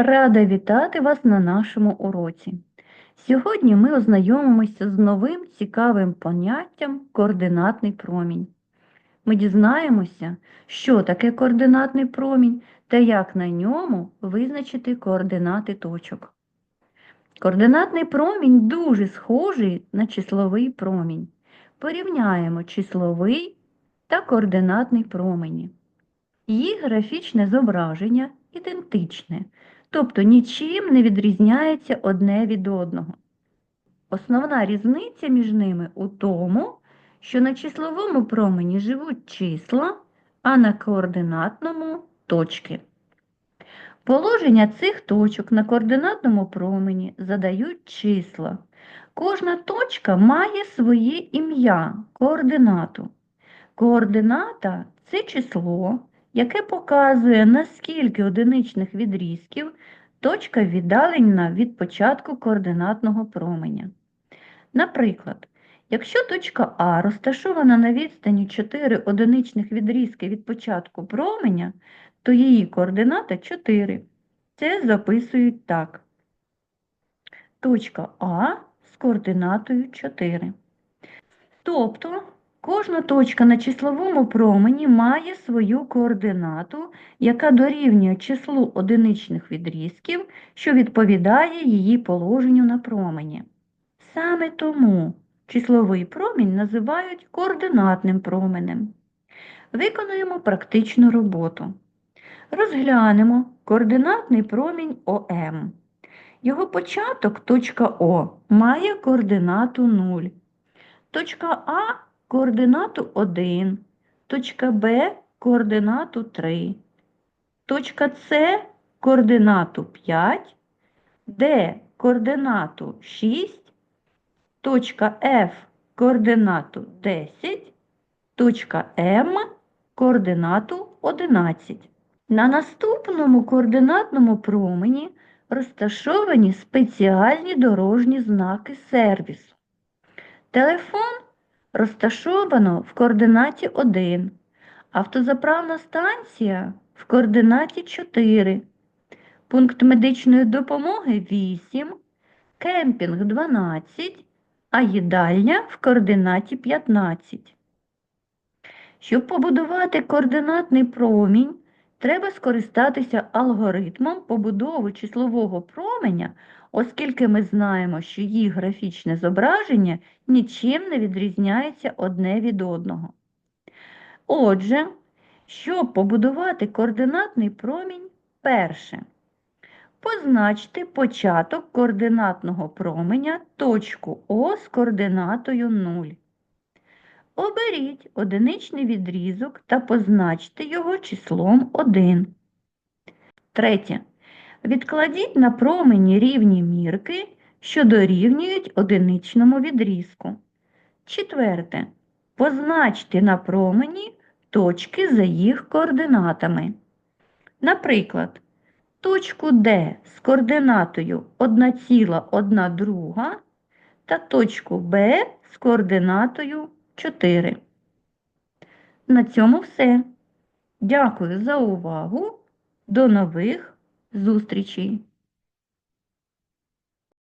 Рада вітати вас на нашому уроці. Сьогодні ми ознайомимося з новим цікавим поняттям координатний промінь. Ми дізнаємося, що таке координатний промінь та як на ньому визначити координати точок. Координатний промінь дуже схожий на числовий промінь. Порівняємо числовий та координатний промені. Їх графічне зображення ідентичне, тобто нічим не відрізняється одне від одного. Основна різниця між ними у тому, що на числовому промені живуть числа, а на координатному точки. Положення цих точок на координатному промені задають числа. Кожна точка має своє ім'я, координату. Координата це число, яке показує, наскільки одиничних відрізків точка віддалена від початку координатного променя. Наприклад, якщо точка А розташована на відстані 4 одиничних відрізки від початку променя, то її координата 4. Це записують так. Точка А з координатою 4. Тобто, кожна точка на числовому промені має свою координату, яка дорівнює числу одиничних відрізків, що відповідає її положенню на промені. Саме тому числовий промінь називають координатним променем. Виконуємо практичну роботу. Розглянемо координатний промінь ОМ. Його початок, точка О, має координату 0. Точка А координату 1, точка Б координату 3, точка С координату 5, Д координату 6, точка Ф координату 10, точка М координату 11. На наступному координатному промені розташовані спеціальні дорожні знаки сервісу. Телефон розташовано в координаті 1, автозаправна станція в координаті 4, пункт медичної допомоги 8, кемпінг 12, а їдальня в координаті 15. Щоб побудувати координатний промінь, треба скористатися алгоритмом побудови числового променя, оскільки ми знаємо, що їх графічне зображення нічим не відрізняється одне від одного. Отже, щоб побудувати координатний промінь, перше. Позначте початок координатного променя точку О з координатою 0. Оберіть одиничний відрізок та позначте його числом 1. Третє. Відкладіть на промені рівні мірки, що дорівнюють одиничному відрізку. Четверте. Позначте на промені точки за їх координатами. Наприклад, точку D з координатою 1,1 та точку B з координатою 4. На цьому все. Дякую за увагу. До нових зустрічей!